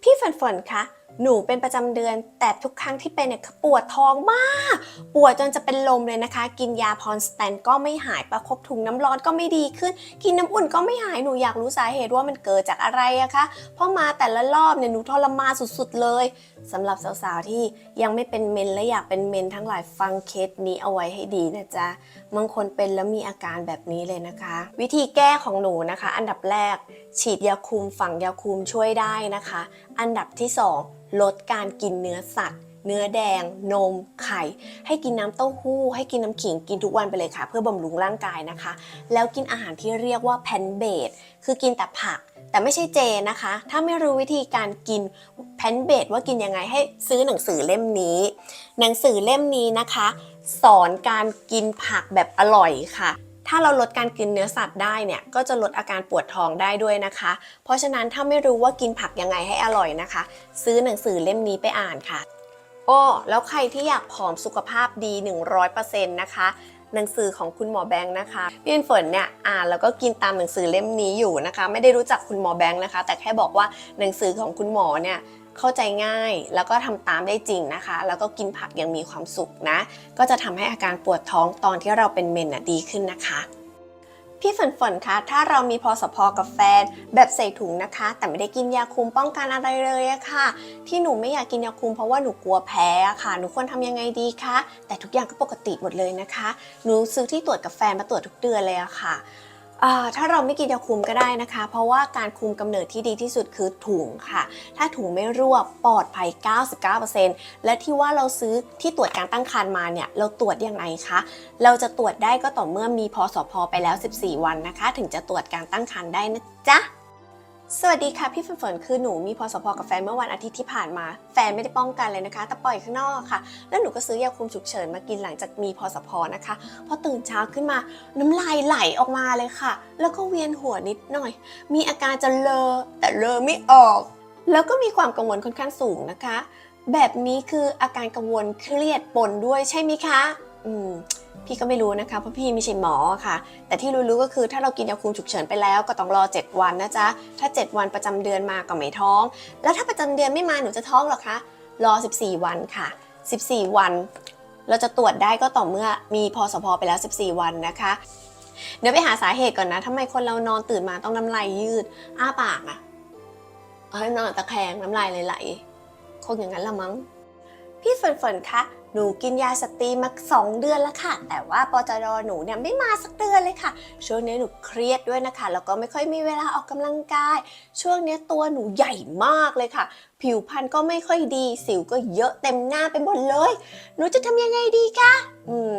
P ่ฝนฝนคะ หนูเป็นประจำเดือน แต่ทุกครั้งที่เป็นเนี่ยปวดท้องมาก ปวดจนจะเป็นลมเลยนะคะ กินยาพรสแตนก็ไม่หายประคบถุงน้ำร้อนก็ไม่ดีขึ้น กินน้ำอุ่นก็ไม่หาย หนูอยากรู้สาเหตุว่ามันเกิดจากอะไรอะคะ เพราะมาแต่ละรอบเนี่ยหนูทรมานสุดๆเลยสำหรับสาวๆที่ยังไม่เป็นเมนและอยากเป็นเมนทั้งหลายฟังเคสนี้เอาไว้ให้ดีนะจ๊ะ บางคนเป็นแล้วมีอาการแบบนี้เลยนะคะ วิธีแก้ของหนูนะคะ อันดับแรกฉีดยาคุมฝังยาคุมช่วยได้นะคะ อันนดับที่ 2 ลดการกินเนื้อสัตว์ เนื้อแดง นม ไข่ ให้กินน้ำเต้าหู้ ให้กินน้ำขิงกินทุกวันไปเลยค่ะ เพื่อบำรุงร่างกายนะคะ แล้วกินอาหารที่เรียกว่าแพนเบดคือกินแต่ผัก แต่ไม่ใช่เจนะคะ ถ้าไม่รู้วิธีการกินแพนเบดว่ากินยังไงให้ซื้อหนังสือเล่มนี้ หนังสือเล่มนี้นะคะ สอนการกินผักแบบอร่อยค่ะ ถ้าเราลดการกินเนื้อสัตว์ได้เนี่ยก็จะลดอาการปวดท้องได้ด้วยนะคะ เพราะฉะนั้นถ้าไม่รู้ว่ากินผักยังไงให้อร่อยนะคะ ซื้อหนังสือเล่มนี้ไปอ่านค่ะอ้อแล้วใครที่อยากผอมสุขภาพดี 100%นะคะหนังสือของคุณหมอแบงค์นะคะพี่เอ็นฝนเนี่ยอ่านแล้วก็กินตามหนังสือเล่มนี้อยู่นะคะ ไม่ได้รู้จักคุณหมอแบงค์นะคะ แต่แค่บอกว่าหนังสือของคุณหมอเนี่ย เข้าใจง่าย แล้วก็ทำตามได้จริงนะคะ แล้วก็กินผักยังมีความสุขนะ ก็จะทำให้อาการปวดท้องตอนที่เราเป็นเมนน่ะดีขึ้นนะคะพี่ฝนฝนคะ ถ้าเรามีพอสพกับแฟน แบบใส่ถุงนะคะ แต่ไม่ได้กินยาคุมป้องกันอะไรเลยอะค่ะ ที่หนูไม่อยากกินยาคุมเพราะว่าหนูกลัวแพ้ะค่ะ หนูควรทำยังไงดีคะ แต่ทุกอย่างก็ปกติหมดเลยนะคะ หนูซื้อที่ตรวจกับแฟนมาตรวจทุกเดือนเลยอะค่ะอ่า ถ้าเราไม่กินยาคุมก็ได้นะคะ เพราะว่าการคุมกำเนิดที่ดีที่สุดคือถุงค่ะ ถ้าถุงไม่รั่วปลอดภัย 99%และที่ว่าเราซื้อที่ตรวจการตั้งครรภ์มาเนี่ย เราตรวจยังไงคะ เราจะตรวจได้ก็ต่อเมื่อมีพอสพไปแล้ว 14 วันนะคะ ถึงจะตรวจการตั้งครรภ์ได้นะจ๊ะ สวัสดีค่ะ พี่ฝนฝนคือหนูมีพอสพกับแฟนเมื่อวันอาทิตย์ที่ผ่านมา แฟนไม่ได้ป้องกันเลยนะคะ แต่ปล่อยข้างนอกค่ะ แล้วหนูก็ซื้อยาคุมฉุกเฉินมากินหลังจากมีพอสพนะคะ พอตื่นเช้าขึ้นมาน้ำลายไหลออกมาเลยค่ะ แล้วก็เวียนหัวนิดหน่อย มีอาการจะเลอแต่เลอไม่ออก แล้วก็มีความกังวลค่อนข้างสูงนะคะ แบบนี้คืออาการกังวลเครียดปนด้วยใช่ไหมคะ อืม พี่ก็ไม่รู้นะคะเพราะพี่ไม่ใช่หมอค่ะ แต่ที่รู้ๆก็คือถ้าเรากินยาคุมฉุกเฉินไปแล้วก็ต้องรอ 7 วันนะจ๊ะ ถ้า 7 วันประจำเดือนมาก็ไม่ท้อง แล้วถ้าประจำเดือนไม่มาหนูจะท้องหรอคะ รอ 14 วันค่ะ 14 วัน เราจะตรวจได้ก็ต่อเมื่อมีพอสพไปแล้ว 14 วันนะคะ เดี๋ยวไปหาสาเหตุก่อนนะทำไมคนเรานอนตื่นมาต้องน้ำลายยืด อ้าปากอะเอ้ยนอนตะแคงน้ำลายไหลๆคงอย่างนั้นละมั้ง พี่ฝนฝนคะหนูกินยาสตรีมาสองเดือนแล้วค่ะ แต่ว่าปจรหนูเนี่ยไม่มาสักเดือนเลยค่ะ ช่วงนี้หนูเครียดด้วยนะคะ แล้วก็ไม่ค่อยมีเวลาออกกำลังกาย ช่วงนี้ตัวหนูใหญ่มากเลยค่ะ ผิวพรรณก็ไม่ค่อยดี สิวก็เยอะเต็มหน้าไปหมดเลย หนูจะทำยังไงดีคะ อืม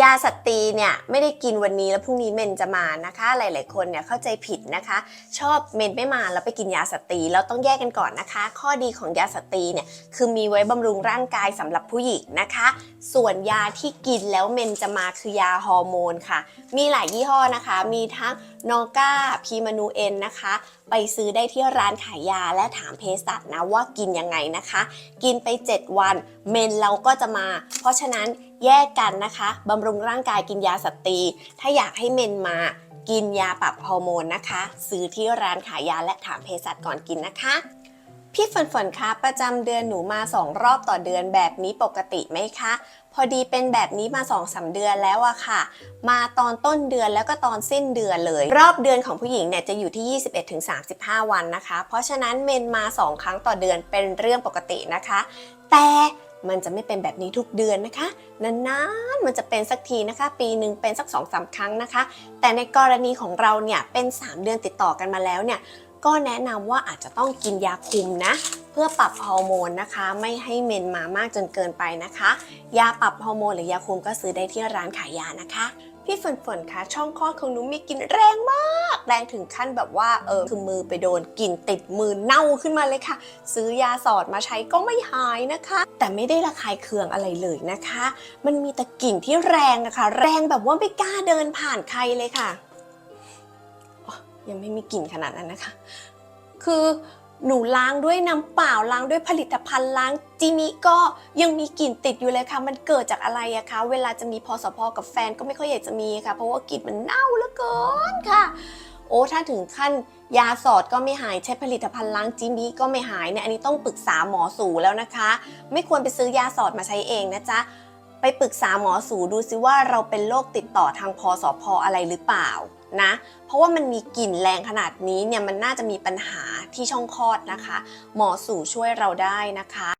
ยาสตรีเนี่ยไม่ได้กินวันนี้แล้วพรุ่งนี้เมนจะมานะคะ หลาย ๆ คนเนี่ยเข้าใจผิดนะคะ ชอบเมนไม่มาแล้วไปกินยาสตรีแล้วต้องแยกกันก่อนนะคะ ข้อดีของยาสตรีเนี่ยคือมีไว้บำรุงร่างกายสำหรับผู้หญิงนะคะ ส่วนยาที่กินแล้วเมนจะมาคือยาฮอร์โมนค่ะ มีหลายยี่ห้อนะคะ มีทั้งนอก้าพีมานูเอ็นนะคะ ไปซื้อได้ที่ร้านขายยาและถามเภสัชนะว่ากินยังไงนะคะ กินไป 7 วัน เมนเราก็จะมา เพราะฉะนั้นแยกกันนะคะบำรุงร่างกายกินยาสตรี ถ้าอยากให้เมนมากินยาปรับฮอร์โมนนะคะ ซื้อที่ร้านขายยาและถามเภสัชก่อนกินนะคะ พี่ฝนฝนคะประจำเดือนหนูมา2รอบต่อเดือนแบบนี้ปกติไหมคะ พอดีเป็นแบบนี้มา2องสาเดือนแล้วอะค่ะ มาตอนต้นเดือนแล้วก็ตอนสิ้นเดือนเลย รอบเดือนของผู้หญิงเนี่ยจะอยู่ที่ 21-35 วันนะคะ เพราะฉะนั้นเมนมา2ครั้งต่อเดือนเป็นเรื่องปกตินะคะ แต่มันจะไม่เป็นแบบนี้ทุกเดือนนะคะ นานๆ มันจะเป็นสักทีนะคะ ปีหนึ่งเป็นสัก2อสาครั้งนะคะ แต่ในกรณีของเราเนี่ยเป็น 3 เดือนติดต่อกันมาแล้วเนี่ย ก็แนะนำว่าอาจจะต้องกินยาคุมนะ เพื่อปรับฮอร์โมนนะคะ ไม่ให้เมนมามากจนเกินไปนะคะ ยาปรับฮอร์โมนหรือยาคุมก็ซื้อได้ที่ร้านขายยานะคะพี่ฝนฝนคะช่องคลอดของหนูมีกลิ่นแรงมาก แรงถึงขั้นแบบว่าเออคือมือไปโดนกลิ่นติดมือเน่าขึ้นมาเลยค่ะ ซื้อยาสอดมาใช้ก็ไม่หายนะคะ แต่ไม่ได้ระคายเคืองอะไรเลยนะคะ มันมีแต่กลิ่นที่แรงนะคะ แรงแบบว่าไม่กล้าเดินผ่านใครเลยค่ะ ยังไม่มีกลิ่นขนาดนั้นนะคะ คือหนูล้างด้วยน้ำเปล่าล้างด้วยผลิตภัณฑ์ล้างจีนี้ก็ยังมีกลิ่นติดอยู่เลยค่ะ มันเกิดจากอะไรอะคะ เวลาจะมีพอสพกับแฟนก็ไม่ค่อยอยากจะมีค่ะ เพราะว่ากลิ่นมันเน่าเหลือเกินค่ะ โอ้ถ้าถึงขั้นยาสอดก็ไม่หายใช้ผลิตภัณฑ์ล้างจิมีก็ไม่หายเนี่ยอันนี้ต้องปรึกษาหมอสูแล้วนะคะ ไม่ควรไปซื้อยาสอดมาใช้เองนะจ๊ะ ไปปรึกษาหมอสูดูซิว่าเราเป็นโรคติดต่อทางพอสอพออะไรหรือเปล่านะ เพราะว่ามันมีกลิ่นแรงขนาดนี้เนี่ยมันน่าจะมีปัญหาที่ช่องคลอดนะคะ หมอสูช่วยเราได้นะคะ